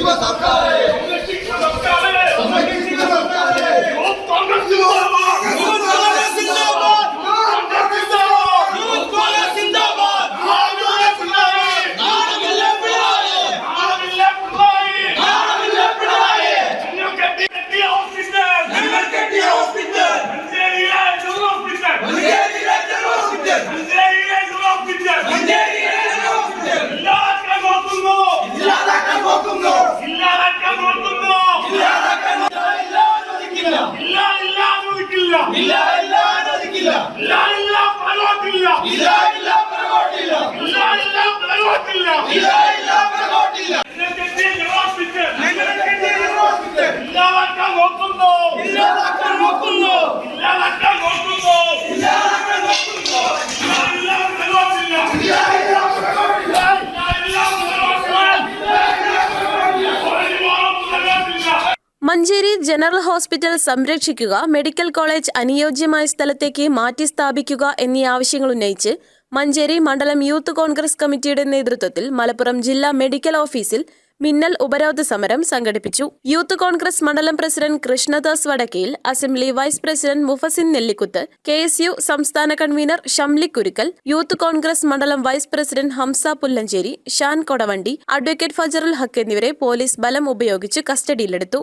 ഇല്ലാതാക്കാൻ ഇല്ല ഇല്ല അനുവദിക്കില്ല ഇല്ല ഇല്ല പ്രകോട്ടില്ല ഇല്ല മഞ്ചേരി ജനറൽ ഹോസ്പിറ്റൽ സംരക്ഷിക്കുക മെഡിക്കൽ കോളേജ് അനുയോജ്യമായ സ്ഥലത്തേക്ക് മാറ്റി സ്ഥാപിക്കുക എന്നീ ആവശ്യങ്ങൾ ഉന്നയിച്ച് മഞ്ചേരി മണ്ഡലം യൂത്ത് കോൺഗ്രസ് കമ്മിറ്റിയുടെ നേതൃത്വത്തിൽ മലപ്പുറം ജില്ലാ മെഡിക്കൽ ഓഫീസിൽ മിന്നൽ ഉപരോധ സമരം സംഘടിപ്പിച്ചു. യൂത്ത് കോൺഗ്രസ് മണ്ഡലം president Krishnadas Vadakkayil assembly vice president Mufasin Nellikuth K S U സംസ്ഥാന കൺവീനർ ഷംലി കുരുക്കൽ യൂത്ത് കോൺഗ്രസ് മണ്ഡലം vice president Hamsa Pullancheri Shan Kodavandi advocate Fajarul Haq എന്നിവരെ പോലീസ് ബലം ഉപയോഗിച്ച് കസ്റ്റഡിയിലെടുത്തു.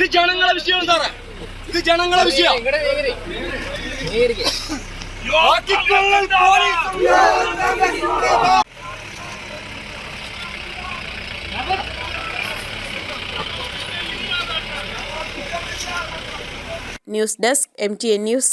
ഇത് ജനങ്ങളെ വിഷയമാണ് സാറേ ഇത് ജനങ്ങളെ വിഷയം. News desk M T N news